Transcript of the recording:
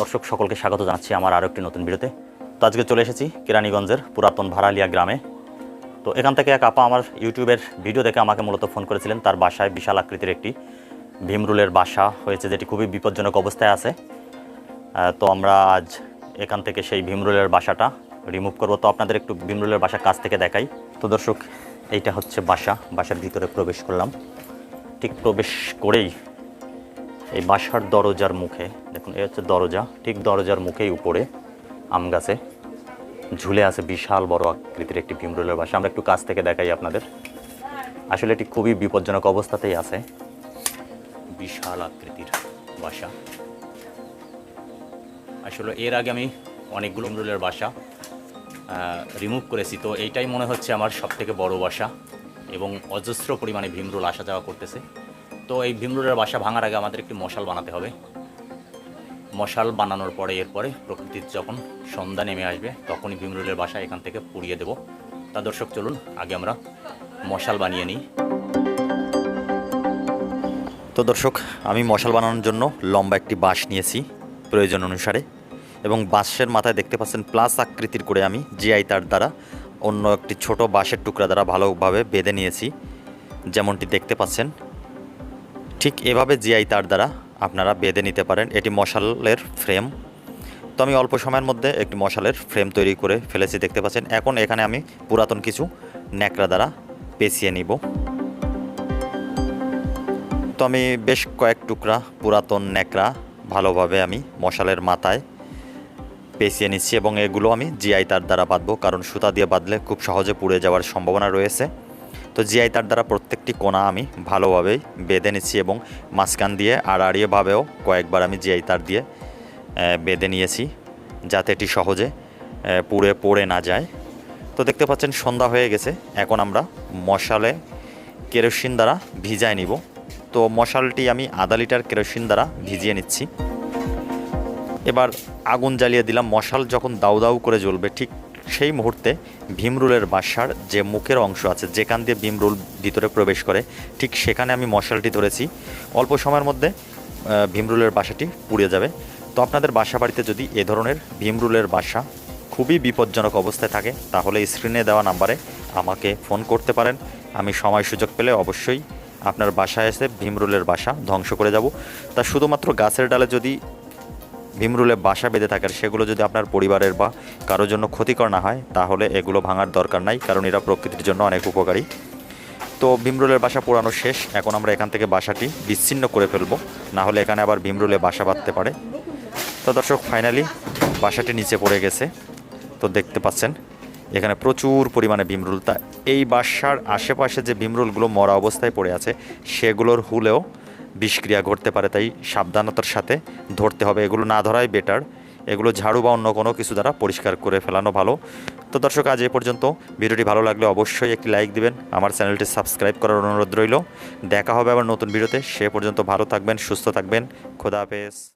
দর্শক সকলকে স্বাগত জানাচ্ছি আমার আরও একটি নতুন ভিডিওতে। তো আজকে চলে এসেছি কেরানীগঞ্জের পুরাতন ভাড়ালিয়া গ্রামে। তো এখান থেকে এক আপা আমার ইউটিউবের ভিডিও দেখে আমাকে মূলত ফোন করেছিলেন। তার বাসায় বিশাল আকৃতির একটি ভীমরুলের বাসা হয়েছে, যেটি খুবই বিপজ্জনক অবস্থায় আছে। তো আমরা আজ এখান থেকে সেই ভীমরুলের বাসাটা রিমুভ করব। তো আপনাদের একটু ভীমরুলের বাসা কাছ থেকে দেখাই। তো দর্শক, এইটা হচ্ছে বাসা। বাসার ভিতরে প্রবেশ করলাম। ঠিক প্রবেশ করেই এই বাসার দরজার মুখে, দেখুন, এই হচ্ছে দরজা, ঠিক দরজার মুখেই উপরে আম গাছে ঝুলে আছে বিশাল বড় আকৃতির একটি ভীমরুলের বাসা। আমরা একটু কাছ থেকে দেখাই আপনাদের। আসলে এটি খুবই বিপজ্জনক অবস্থাতেই আছে। বিশাল আকৃতির বাসা। আসলে এর আগে আমি অনেকগুলো ভীমরুলের বাসা রিমুভ করেছি। তো এইটাই মনে হচ্ছে আমার সব থেকে বড় বাসা এবং অজস্র পরিমাণে ভীমরুল আসা যাওয়া করতেছে। তো এই ভীমরুলের বাসা ভাঙার আগে আমাদের একটি মশাল বানাতে হবে। মশাল বানানোর পরে, এরপরে প্রকৃতির যখন সন্ধ্যা নেমে আসবে, তখনই ভীমরুলের বাসা এখান থেকে পুড়িয়ে দেব। তা দর্শক, চলুন, আগে আমরা মশাল বানিয়ে নিই। তো দর্শক, আমি মশাল বানানোর জন্য লম্বা একটি বাঁশ নিয়েছি প্রয়োজন অনুসারে এবং বাঁশের মাথায় দেখতে পাচ্ছেন প্লাস আকৃতির করে আমি জিআই তার দ্বারা অন্য একটি ছোট বাঁশের টুকরা দ্বারা ভালোভাবে বেঁধে নিয়েছি। যেমনটি দেখতে পাচ্ছেন ঠিক এভাবে জিআই তার দ্বারা আপনারা বেঁধে নিতে পারেন। এটি মশালের ফ্রেম তো আমি অল্প সময়ের মধ্যে একটি মশালের ফ্রেম তৈরি করে ফেলেছি, দেখতে পাচ্ছেন। এখন এখানে আমি পুরাতন কিছু ন্যাকড়া দ্বারা পেঁচিয়ে নিব। তো আমি বেশ কয়েক টুকরা পুরাতন ন্যাকড়া ভালোভাবে আমি মশালের মাথায় পেঁচিয়ে নিচ্ছি এবং এগুলো আমি জিআই তার দ্বারা বাঁধবো, কারণ সুতা দিয়ে বাঁধলে খুব সহজে পুড়ে যাওয়ার সম্ভাবনা রয়েছে। তো জিআই তার দ্বারা প্রত্যেকটি কোণা আমি ভালোভাবেই বেঁধে নিচ্ছি এবং মাঝখান দিয়ে আড়াআড়িয়েভাবেও কয়েকবার আমি জিআই তার দিয়ে বেঁধে নিয়েছি যাতে এটি সহজে পুড়ে পড়ে না যায়। তো দেখতে পাচ্ছেন সন্ধ্যা হয়ে গেছে, এখন আমরা মশালে কেরোসিন দ্বারা ভিজায় নিব। তো মশালটি আমি আধা লিটার কেরোসিন দ্বারা ভিজিয়ে নিচ্ছি। এবার আগুন জ্বালিয়ে দিলাম। মশাল যখন দাউ দাউ করে জ্বলবে, ঠিক সেই মুহূর্তে ভীমরুলের বাসার যে মুখের অংশ আছে, যেখান দিয়ে ভীমরুল ভিতরে প্রবেশ করে, ঠিক সেখানে আমি মশালটি ধরেছি। অল্প সময়ের মধ্যে ভীমরুলের বাসাটি পুড়ে যাবে। তো আপনাদের বাসা বাড়িতে যদি এ ধরনের ভীমরুলের বাসা খুবই বিপজ্জনক অবস্থায় থাকে, তাহলে স্ক্রিনে দেওয়া নাম্বারে আমাকে ফোন করতে পারেন। আমি সময় সুযোগ পেলে অবশ্যই আপনার বাসায় এসে ভীমরুলের বাসা ধ্বংস করে যাব। তা শুধুমাত্র গাছের ডালে যদি ভীমরুলে বাসা বেঁধে থাকার সেগুলো যদি আপনার পরিবারের বা কারোর জন্য ক্ষতিকর না হয়, তাহলে এগুলো ভাঙার দরকার নাই, কারণ এরা প্রকৃতির জন্য অনেক উপকারী। তো ভীমরুলের বাসা পোড়ানো শেষ, এখন আমরা এখান থেকে বাসাটি বিচ্ছিন্ন করে ফেলব, না হলে এখানে আবার ভীমরুলে বাসা বাঁধতে পারে। তো দর্শক ফাইনালি বাসাটি নিচে পড়ে গেছে, তো দেখতে পাচ্ছেন, এখানে প্রচুর পরিমাণে ভীমরুল। তা এই বাসার আশেপাশে যে ভীমরুলগুলো মরা অবস্থায় পড়ে আছে, সেগুলোর হুলেও বিষক্রিয়া ঘটতে পারে, তাই সাবধানতার সাথে ধরতে হবে। এগুলো না ধরাই বেটার এগুলো ঝাড়ু বা অন্য কোনো কিছু দ্বারা পরিষ্কার করে ফেলানো ভালো। তো দর্শক, আজ এ পর্যন্ত। ভিডিওটি ভালো লাগলে অবশ্যই একটি লাইক দিবেন। আমার চ্যানেলটি সাবস্ক্রাইব করার অনুরোধ রইল। দেখা হবে আবার নতুন ভিডিওতে। সে পর্যন্ত ভালো থাকবেন, সুস্থ থাকবেন। খোদা হাফেজ।